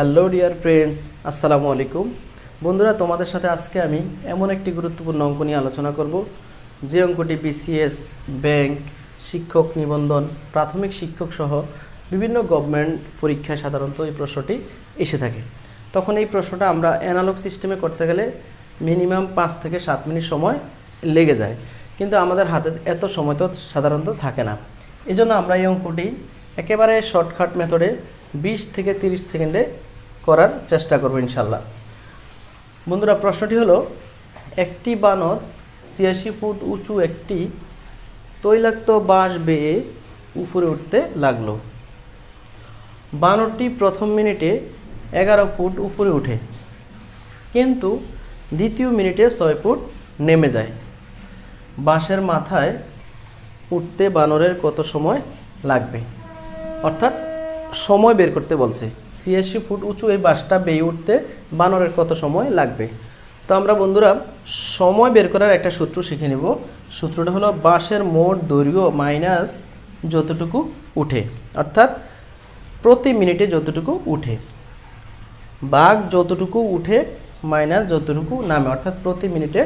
Hello dear friends আসসালামু আলাইকুম বন্ধুরা, তোমাদের সাথে আজকে আমি এমন একটি গুরুত্বপূর্ণ অঙ্ক নিয়ে আলোচনা করব, যে অঙ্কটি বিসিএস ব্যাংক শিক্ষক নিবন্ধন, প্রাথমিক শিক্ষক সহ বিভিন্ন গভর্নমেন্ট পরীক্ষায় সাধারণত এই প্রশ্নটি এসে থাকে। তখন এই প্রশ্নটা আমরা অ্যানালগ সিস্টেমে করতে গেলে মিনিমাম পাঁচ থেকে সাত মিনিট সময় লেগে যায়। কিন্তু আমাদের হাতে এত সময় তো সাধারণত থাকে না। এই জন্য আমরা এই অঙ্কটি একেবারে শর্টকাট মেথডে বিশ থেকে তিরিশ সেকেন্ডে করার চেষ্টা করব ইনশাল্লাহ বন্ধুরা, প্রশ্নটি হলো, একটি বানর ছিয়াশি ফুট উঁচু একটি তৈলাক্ত বাঁশ বেয়ে উপরে উঠতে লাগল। বানরটি প্রথম মিনিটে এগারো ফুট উপরে উঠে, কিন্তু দ্বিতীয় মিনিটে ছয় ফুট নেমে যায়। বাঁশের মাথায় উঠতে বানরের কত সময় লাগবে? অর্থাৎ সময় বের করতে বলছে। ছিয়াশি ফুট উঁচু এই বাসটা বেয়ে উঠতে বানরের কত সময় লাগবে? তো আমরা বন্ধুরা, সময় বের করার একটা সূত্র শিখে নেব। সূত্রটা হলো বাঁশের মোট দৈর্ঘ্য মাইনাস যতটুকু উঠে, অর্থাৎ প্রতি মিনিটে যতটুকু উঠে। বাঘ যতটুকু উঠে, মাইনাস যতটুকু নামে, অর্থাৎ প্রতি মিনিটে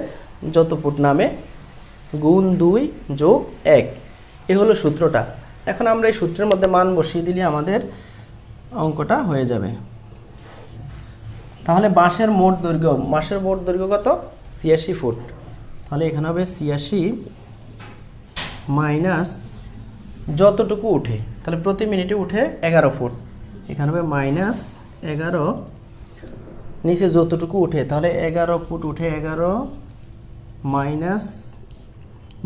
যত ফুট নামে, গুণ দুই যোগ এক। এ হলো সূত্রটা। এখন আমরা এই সূত্রের মধ্যে মান বসিয়ে দিলে আমাদের অঙ্কটা হয়ে যাবে। তাহলে বাঁশের মোট দৈর্ঘ্য, বাঁশের মোট দৈর্ঘ্য কত? ছিয়াশি ফুট। তাহলে এখানে হবে ছিয়াশি মাইনাস যতটুকু উঠে, তাহলে প্রতি মিনিটে উঠে এগারো ফুট। এখানে হবে মাইনাস এগারো, নিচে যতটুকু উঠে, তাহলে এগারো ফুট উঠে এগারো মাইনাস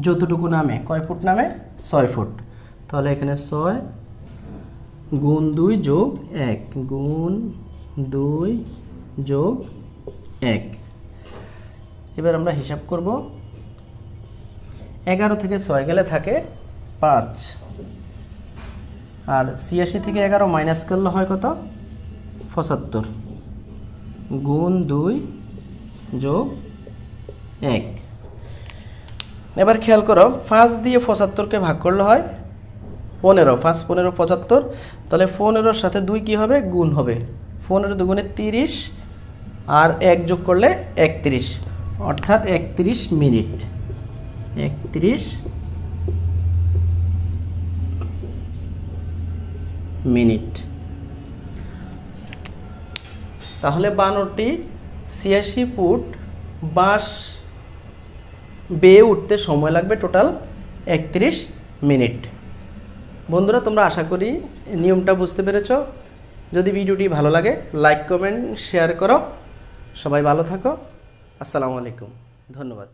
যতটুকু নামে, কয় ফুট নামে? ছয় ফুট। তাহলে এখানে ছয় গুণ দুই যোগ এক। গুণ দুই যোগ এক। এবার আমরা হিসাব করব। এগারো থেকে ছয় গেলে থাকে পাঁচ। আর ছিয়াশি থেকে এগারো মাইনাস করলে হয় কত? পঁচাত্তর। গুণ দুই যোগ এক। এবার খেয়াল করো, পাঁচ দিয়ে পঁচাত্তরকে ভাগ করলে হয় পনেরো পাঁচ পনেরো পঁচাত্তর, তাহলে পনেরোর সাথে দুই কি হবে? গুণ হবে। পনেরো দুগুণে তিরিশ, আর এক যোগ করলে একত্রিশ, অর্থাৎ একত্রিশ মিনিট। একত্রিশ মিনিট। তাহলে বানরটি ছিয়াশি ফুট বাঁশ বেয়ে উঠতে সময় লাগবে টোটাল একত্রিশ মিনিট। বন্ধুরা, তোমরা আশা করি নিয়মটা বুঝতে পেরেছ। যদি ভিডিওটি ভালো লাগে লাইক কমেন্ট শেয়ার করো। সবাই ভালো থাকো। আসসালামু আলাইকুম। ধন্যবাদ।